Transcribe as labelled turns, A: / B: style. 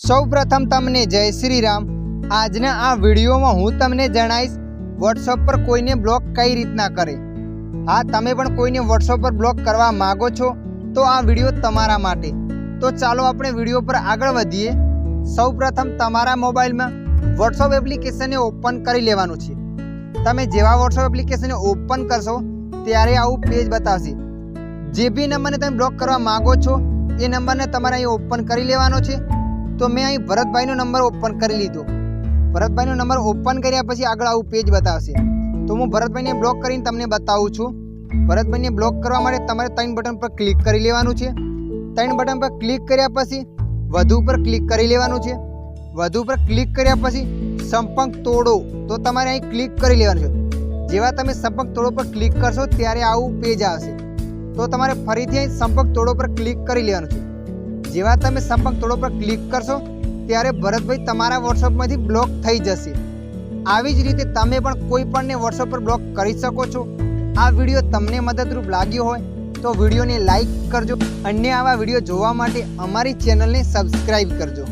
A: સૌ પ્રથમ તમને જય શ્રી રામ આજના આ વિડીયોમાં હું તમને જણાવીશ વોટ્સઅપ પર કોઈને બ્લોક કઈ રીતના કરે? હા, તમે પણ કોઈને વોટ્સઅપ પર બ્લોક કરવા માગો છો, તો આ વીડિયો તમારા માટે. તો ચાલો આપણે વીડિયો પર આગળ વધીએ. સૌ પ્રથમ તમારા મોબાઈલમાં વોટ્સઅપ એપ્લિકેશનને ઓપન કરી લેવાનું છે. તમે જેવા વોટ્સઅપ એપ્લિકેશનને ઓપન કરશો, ત્યારે આવું પેજ બતાવશે. જે બી નંબરને તમે બ્લોક કરવા માગો છો, એ નંબરને તમારે અહીં ઓપન કરી લેવાનો છે. તો મેં અહીં ભરતભાઈનો નંબર ઓપન કરી લીધો. ભરતભાઈનો નંબર ઓપન કર્યા પછી આગળ આવું પેજ બતાવશે. તો હું ભરતભાઈને બ્લોક કરીને તમને બતાવું છું. ભરતભાઈને બ્લોક કરવા માટે તમારે ત્રણ બટન પર ક્લિક કરી લેવાનું છે. ત્રણ બટન પર ક્લિક કર્યા પછી વધુ પર ક્લિક કરી લેવાનું છે. વધુ પર ક્લિક કર્યા પછી સંપર્ક તોડો. તો તમારે અહીં ક્લિક કરી લેવાનું છે. જેવા તમે સંપર્ક તોડો પર ક્લિક કરશો ત્યારે આવું પેજ આવશે. તો તમારે ફરીથી અહીં સંપર્ક તોડો પર ક્લિક કરી લેવાનું છે. જેવા તમે સંપર્ક તોડો પર ક્લિક કરશો, ત્યારે ભરતભાઈ તમારા વોટ્સઅપમાંથી બ્લોક થઈ જશે. આવી જ રીતે તમે પણ કોઈ પણને વોટ્સઅપ પર બ્લોક કરી શકો છો. આ વીડિયો તમને મદદરૂપ લાગ્યો હોય, તો વિડીયોને લાઈક કરજો. અન્ય આવા વીડિયો જોવા માટે અમારી ચેનલને સબસ્ક્રાઈબ કરજો.